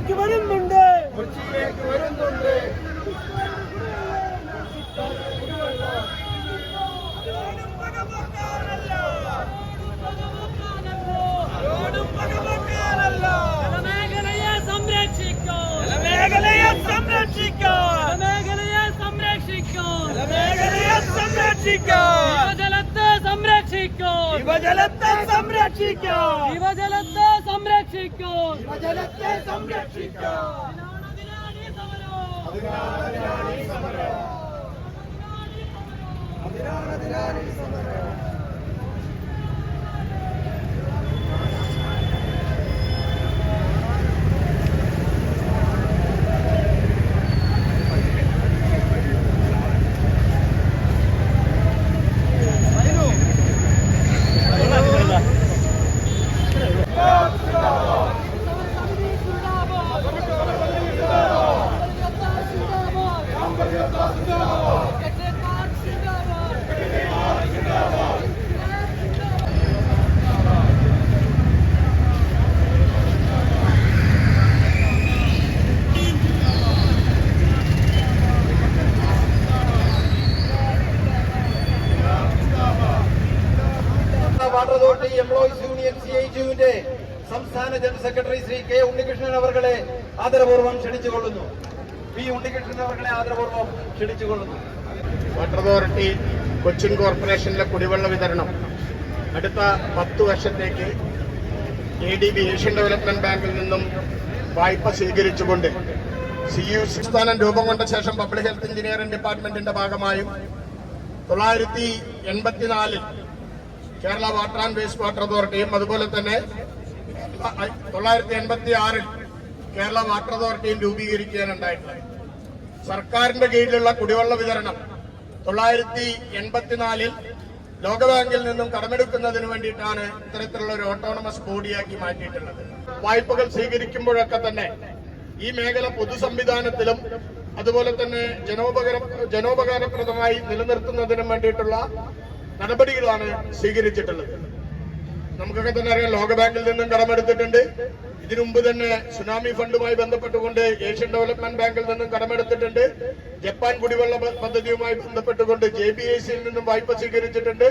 കൊച്ചിയിലേക്ക് വരുന്നുണ്ട്. കൊച്ചിയിലേക്ക് വരുന്നുണ്ട്. സംരക്ഷിക്കോ മേഖലയെ സംരക്ഷിക്കോ സംരക്ഷിക്കും യുവജലത്തെ സംരക്ഷിക്കും യുവജലത്തെ സംരക്ഷിക്കാൻ. യുവജലത്തെ സംരക്ഷിക്കും യുവജലത്തെ സംരക്ഷിക്കാൻ water authority employees union C I ടിയുവിന്റെ സംസ്ഥാന general secretary Shri K Unnikrishnan അവർകളെ ആദരപൂർവം ക്ഷണിച്ചുകൊള്ളുന്നു. പി ഉണ്ണികൃഷ്ണൻ അവർകളെ ആദരപൂർവം ക്ഷണിച്ചുകൊള്ളുന്നു. വാട്ടർ അതോറിറ്റി കൊച്ചിൻ കോർപ്പറേഷനിലെ കുടിവെള്ള വിതരണം. അടുത്ത പത്ത് വർഷത്തേക്ക് A D B Asian development ബാങ്കിൽ നിന്നും വായ്പ സ്വീകരിച്ചുകൊണ്ട് സി യു സംസ്ഥാനം രൂപം കൊണ്ട ശേഷം പബ്ലിക് ഹെൽത്ത് എഞ്ചിനീയറിംഗ് ഡിപ്പാർട്ട്മെന്റിന്റെ ഭാഗമായും തൊള്ളായിരത്തി എൺപത്തിനാലിൽ Kerala water and waste water അതോറിറ്റിയും അതുപോലെ തന്നെ തൊള്ളായിരത്തി എൺപത്തി ആറിൽ കേരള വാട്ടർ അതോറിറ്റിയും രൂപീകരിക്കാനുണ്ടായിട്ടുള്ളത് സർക്കാരിന്റെ കീഴിലുള്ള കുടിവെള്ള വിതരണം തൊള്ളായിരത്തി എൺപത്തിനാലിൽ ലോകബാങ്കിൽ നിന്നും കടമെടുക്കുന്നതിന് വേണ്ടിയിട്ടാണ് ഇത്തരത്തിലുള്ള ഒരു ഓട്ടോണമസ് ബോഡിയാക്കി മാറ്റിയിട്ടുള്ളത്. വായ്പകൾ സ്വീകരിക്കുമ്പോഴൊക്കെ തന്നെ ഈ മേഖല പൊതു സംവിധാനത്തിലും അതുപോലെ തന്നെ ജനോപകര ജനോപകാരപ്രദമായി നിലനിർത്തുന്നതിനും വേണ്ടിയിട്ടുള്ള നടപടികളാണ് സ്വീകരിച്ചിട്ടുള്ളത്. നമുക്കൊക്കെ തന്നെ അറിയാം ലോകബാങ്കിൽ നിന്നും കടമെടുത്തിട്ടുണ്ട്. ഇതിനുമുമ്പ് തന്നെ സുനാമി ഫണ്ടുമായി ബന്ധപ്പെട്ടുകൊണ്ട് ഏഷ്യൻ ഡെവലപ്മെന്റ് ബാങ്കിൽ നിന്നും കടമെടുത്തിട്ടുണ്ട്. ജപ്പാൻ കുടിവെള്ള പദ്ധതിയുമായി ബന്ധപ്പെട്ടുകൊണ്ട് ജെ ബി ഐ സിയിൽ നിന്നും വായ്പ സ്വീകരിച്ചിട്ടുണ്ട്.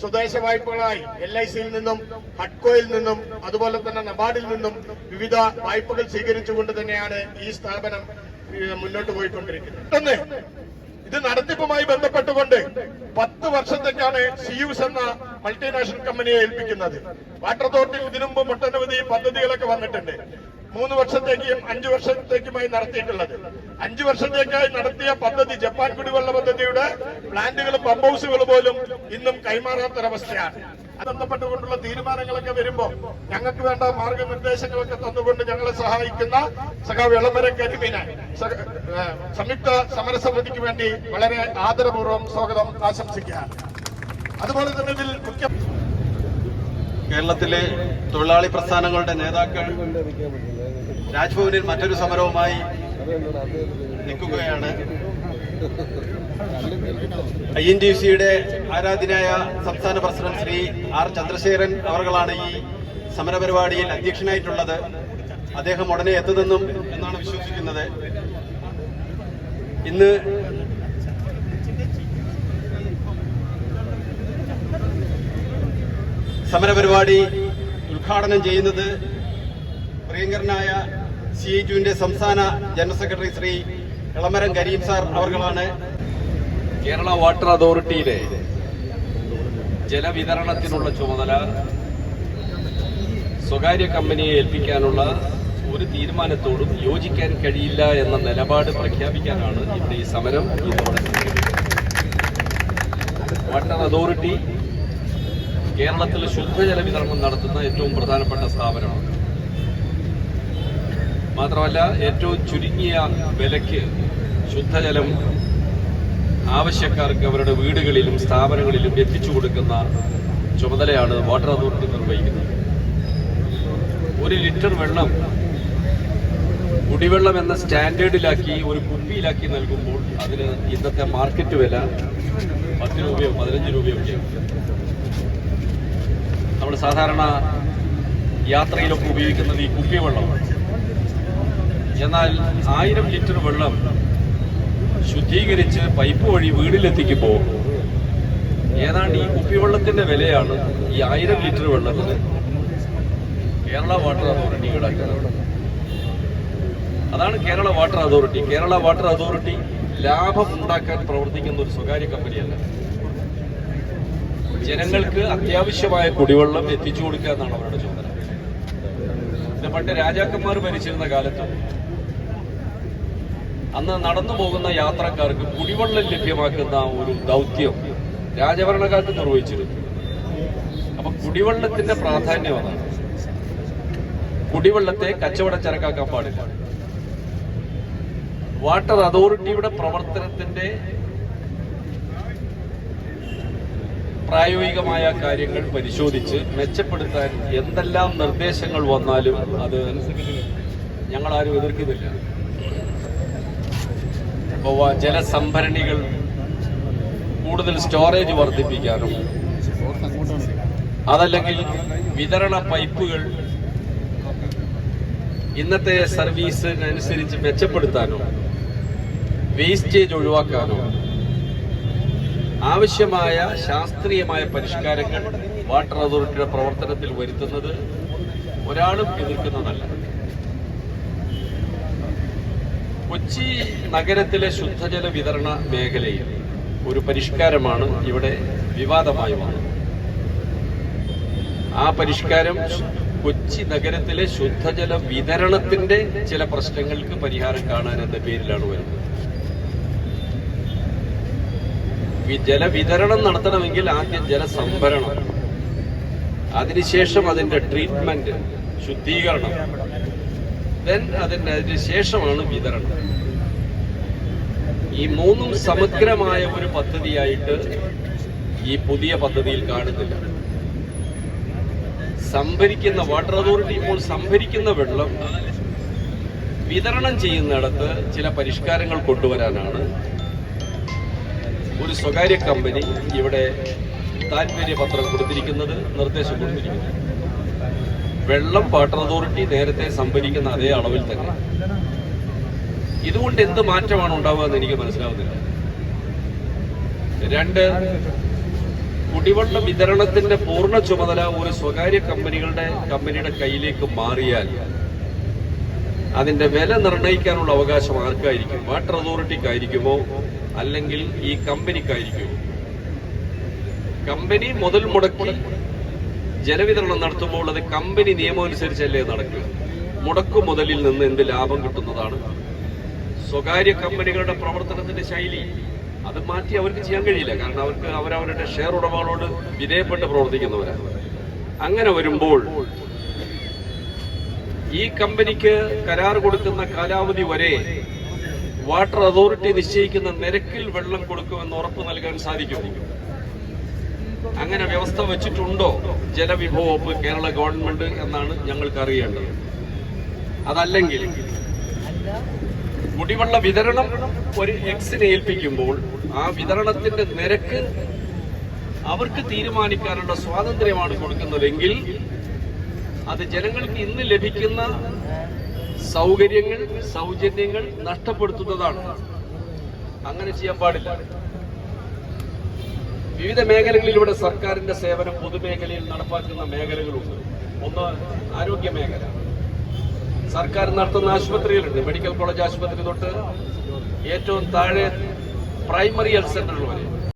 സ്വദേശ വായ്പകളായി എൽ ഐ സിയിൽ നിന്നും ഹഡ്കോയിൽ നിന്നും അതുപോലെ തന്നെ നബാർഡിൽ നിന്നും വിവിധ വായ്പകൾ സ്വീകരിച്ചുകൊണ്ട് തന്നെയാണ് ഈ സ്ഥാപനം മുന്നോട്ട് പോയിക്കൊണ്ടിരിക്കുന്നത്. ഇത് നടത്തിപ്പുമായി ബന്ധപ്പെട്ടുകൊണ്ട് പത്ത് വർഷത്തേക്കാണ് സിയൂസ് എന്ന മൾട്ടിനാഷണൽ കമ്പനിയെ ഏൽപ്പിക്കുന്നത്. വാട്ടർ അതോറിറ്റി ഇതിനു മുമ്പ് ഒട്ടനവധി പദ്ധതികളൊക്കെ വന്നിട്ടുണ്ട്. മൂന്ന് വർഷത്തേക്കും അഞ്ചു വർഷത്തേക്കുമായി നടത്തിയിട്ടുള്ളത്. അഞ്ചു വർഷത്തേക്കായി നടത്തിയ പദ്ധതി ജപ്പാൻ കുടിവെള്ള പദ്ധതിയുടെ പ്ലാന്റുകളും പമ്പ് ഹൗസുകൾ പോലും ഇന്നും കൈമാറാത്തൊരവസ്ഥയാണ്. ബന്ധപ്പെട്ടുകൊണ്ടുള്ള തീരുമാനങ്ങളൊക്കെ വരുമ്പോൾ ഞങ്ങൾക്ക് വേണ്ട മാർഗനിർദ്ദേശങ്ങളൊക്കെ തന്നുകൊണ്ട് ഞങ്ങളെ സഹായിക്കുന്ന സഖാ വിളംബര കരിമീനെ സംയുക്ത സമരസമിതിക്ക് വേണ്ടി വളരെ ആദരപൂർവം സ്വാഗതം ആശംസിക്കുകയാണ്. അതുപോലെ തന്നെ ഇതിൽ മുഖ്യ കേരളത്തിലെ തൊഴിലാളി പ്രസ്ഥാനങ്ങളുടെ നേതാക്കൾ രാജ്ഭവനിൽ മറ്റൊരു സമരവുമായി നിൽക്കുകയാണ്. ഐ എൻ ടി സിയുടെ ആരാധനായ സംസ്ഥാന പ്രസിഡന്റ് ശ്രീ ആർ ചന്ദ്രശേഖരൻ അവർകളാണ് ഈ സമരപരിപാടിയിൽ അധ്യക്ഷനായിട്ടുള്ളത്. അദ്ദേഹം ഉടനെ എത്തുമെന്നും എന്നാണ് വിശ്വസിക്കുന്നത്. ഇന്ന് സമരപരിപാടി ഉദ്ഘാടനം ചെയ്യുന്നത് പ്രിയങ്കരനായ സി ഐ സംസ്ഥാന general secretary Shri Elamaram Kareem sir അവർകളാണ് Kerala water അതോറിറ്റിയിലെ ജലവിതരണത്തിനുള്ള ചുമതല സ്വകാര്യ കമ്പനിയെ ഏൽപ്പിക്കാനുള്ള ഒരു തീരുമാനത്തോടും യോജിക്കാൻ കഴിയില്ല എന്ന നിലപാട് പ്രഖ്യാപിക്കാനാണ് ഇവിടെ ഈ സമരം ഇതോടെ വാട്ടർ അതോറിറ്റി കേരളത്തിൽ ശുദ്ധജല വിതരണം നടത്തുന്ന ഏറ്റവും പ്രധാനപ്പെട്ട സ്ഥാപനമാണ്. മാത്രമല്ല ഏറ്റവും ചുരുങ്ങിയ വിലയ്ക്ക് ശുദ്ധജലം ആവശ്യക്കാർക്ക് അവരുടെ വീടുകളിലും സ്ഥാപനങ്ങളിലും എത്തിച്ചു കൊടുക്കുന്ന ചുമതലയാണ് വാട്ടർ അതോറിറ്റി നിർവഹിക്കുന്നത്. ഒരു ലിറ്റർ വെള്ളം കുടിവെള്ളം എന്ന സ്റ്റാൻഡേർഡിലാക്കി ഒരു കുപ്പിയിലാക്കി നൽകുമ്പോൾ അതിന് ഇന്നത്തെ മാർക്കറ്റ് വില പത്ത് രൂപയോ പതിനഞ്ച് രൂപയോ ഒക്കെയാണ് നമ്മൾ സാധാരണ യാത്രയിലൊക്കെ ഉപയോഗിക്കുന്നത് ഈ കുപ്പി കുപ്പിവെള്ളമാണ്. എന്നാൽ ആയിരം ലിറ്റർ വെള്ളം ശുദ്ധീകരിച്ച് പൈപ്പ് വഴി വീടിലെത്തിക്കുമ്പോൾ ഏതാണ്ട് ഈ കുപ്പിവെള്ളത്തിന്റെ വിലയാണ് ഈ ആയിരം ലിറ്റർ വെള്ളത്തിന് കേരള വാട്ടർ അതോറിറ്റി ഈടാക്കുന്നത്. അതാണ് Kerala water authority. Kerala water authority ലാഭം ഉണ്ടാക്കാൻ പ്രവർത്തിക്കുന്ന ഒരു സ്വകാര്യ കമ്പനിയല്ല. ജനങ്ങൾക്ക് അത്യാവശ്യമായ കുടിവെള്ളം എത്തിച്ചു കൊടുക്കുക എന്നാണ് അവരുടെ ചുമതല. പണ്ട് രാജാക്കന്മാർ ഭരിച്ചിരുന്ന കാലത്ത് അന്ന് നടന്നു പോകുന്ന യാത്രക്കാർക്ക് കുടിവെള്ളം ലഭ്യമാക്കുന്ന ഒരു ദൗത്യം രാജഭരണകാലത്ത് നിർവഹിച്ചിരുന്നു. അപ്പൊ കുടിവെള്ളത്തിന്റെ പ്രാധാന്യം അതാണ്. കുടിവെള്ളത്തെ കച്ചവട ചരക്കാക്കാൻ പാടില്ല. വാട്ടർ അതോറിറ്റിയുടെ പ്രവർത്തനത്തിന്റെ പ്രായോഗികമായ കാര്യങ്ങൾ പരിശോധിച്ച് മെച്ചപ്പെടുത്താൻ എന്തെല്ലാം നിർദ്ദേശങ്ങൾ വന്നാലും അത് ഞങ്ങൾ ആരും എതിർക്കുന്നില്ല. ജലസംഭരണികൾ കൂടുതൽ സ്റ്റോറേജ് വർദ്ധിപ്പിക്കാനും. അതല്ലെങ്കിൽ വിതരണ പൈപ്പുകൾ ഇന്നത്തെ സർവീസിനനുസരിച്ച് മെച്ചപ്പെടുത്താനോ വേസ്റ്റേജ് ഒഴിവാക്കാനോ. ആവശ്യമായ ശാസ്ത്രീയമായ പരിഷ്കാരങ്ങൾ വാട്ടർ അതോറിറ്റിയുടെ പ്രവർത്തനത്തിൽ വരുത്തുന്നത് ഒരാളും എതിർക്കുന്നതല്ല. കൊച്ചി നഗരത്തിലെ ശുദ്ധജല വിതരണ മേഖലയിൽ ഒരു പരിഷ്കാരമാണ് ഇവിടെ വിവാദമായി വന്നത്. ആ പരിഷ്കാരം കൊച്ചി നഗരത്തിലെ ശുദ്ധജല വിതരണത്തിന്റെ ചില പ്രശ്നങ്ങൾക്ക് പരിഹാരം കാണാൻ എന്ന പേരിലാണ് വരുന്നത്. ജലവിതരണം നടത്തണമെങ്കിൽ ആദ്യം ജലസംഭരണം അതിനുശേഷം അതിന്റെ ട്രീറ്റ്മെന്റ് ശുദ്ധീകരണം. ദെൻ അതിന് ശേഷമാണ് വിതരണം. ഈ മൂന്നും സമഗ്രമായ ഒരു പദ്ധതിയായിട്ട് ഈ പുതിയ പദ്ധതിയിൽ കാണുന്നില്ല. സംഭരിക്കുന്ന വാട്ടർ അതോറിറ്റി ഇപ്പോൾ സംഭരിക്കുന്ന വെള്ളം വിതരണം ചെയ്യുന്നിടത്ത് ചില പരിഷ്കാരങ്ങൾ കൊണ്ടുവരാനാണ് ഒരു സ്വകാര്യ കമ്പനി ഇവിടെ താല്പര്യപത്രം കൊടുത്തിരിക്കുന്നത് നിർദ്ദേശം കൊടുത്തിരിക്കുന്നത്. വെള്ളം വാട്ടർ അതോറിറ്റി നേരത്തെ സംഭരിക്കുന്ന അതേ അളവിൽ തന്നെ. ഇതുകൊണ്ട് എന്ത് മാറ്റമാണ് ഉണ്ടാവുക എന്ന് എനിക്ക് മനസ്സിലാവുന്നില്ല. രണ്ട് കുടിവെള്ള വിതരണത്തിന്റെ പൂർണ ചുമതല ഒരു സ്വകാര്യ കമ്പനികളുടെ കമ്പനിയുടെ കയ്യിലേക്ക് മാറിയാൽ അതിന്റെ വില നിർണയിക്കാനുള്ള അവകാശം ആർക്കായിരിക്കും? വാട്ടർ അതോറിറ്റിക്കായിരിക്കുമോ? അല്ലെങ്കിൽ ഈ കമ്പനിക്കായിരിക്കുമോ? കമ്പനി മുതൽ മുടക്കി ജലവിതരണം നടത്തുമ്പോൾ അത് കമ്പനി നിയമമനുസരിച്ചല്ലേ നടക്കുക മുടക്കു മുതലിൽ നിന്ന് എന്ത് ലാഭം കിട്ടുന്നതാണ്? സ്വകാര്യ കമ്പനികളുടെ പ്രവർത്തനത്തിന്റെ ശൈലി അത് മാറ്റി അവർക്ക് ചെയ്യാൻ കഴിയില്ല. കാരണം അവർക്ക് അവരവരുടെ ഷെയർ ഉടമകളോട് വിധേയപ്പെട്ട് പ്രവർത്തിക്കുന്നവരാണ് അങ്ങനെ വരുമ്പോൾ ഈ കമ്പനിക്ക് കരാർ കൊടുക്കുന്ന കാലാവധി വരെ വാട്ടർ അതോറിറ്റി നിശ്ചയിക്കുന്ന നിരക്കിൽ വെള്ളം കൊടുക്കുമെന്ന് ഉറപ്പ് നൽകാൻ സാധിക്കും. അങ്ങനെ വ്യവസ്ഥ വെച്ചിട്ടുണ്ടോ? ജലവിഭവ വകുപ്പ് കേരള ഗവൺമെന്റ് എന്നാണ് ഞങ്ങൾക്ക് അറിയേണ്ടത്. അതല്ലെങ്കിൽ കുടിവെള്ള വിതരണം ഒരു എക്സിനെ ഏൽപ്പിക്കുമ്പോൾ ആ വിതരണത്തിന്റെ നിരക്ക് അവർക്ക് തീരുമാനിക്കാനുള്ള സ്വാതന്ത്ര്യമാണ് കൊടുക്കുന്നതെങ്കിൽ അത് ജനങ്ങൾക്ക് ഇന്ന് ലഭിക്കുന്ന സൗകര്യങ്ങൾ സൗജന്യങ്ങൾ നഷ്ടപ്പെടുത്തുന്നതാണ്. അങ്ങനെ ചെയ്യാൻ പാടില്ല. വിവിധ മേഖലകളിലൂടെ സർക്കാരിന്റെ സേവനം പൊതുമേഖലയിൽ നടപ്പാക്കുന്ന മേഖലകളുണ്ട്. ഒന്ന് ആരോഗ്യ മേഖല. സർക്കാർ നടത്തുന്ന ആശുപത്രികളുണ്ട്. മെഡിക്കൽ കോളേജ് ആശുപത്രി തൊട്ട് ഏറ്റവും താഴെ പ്രൈമറി ഹെൽത്ത് സെന്ററുകൾ വരെ.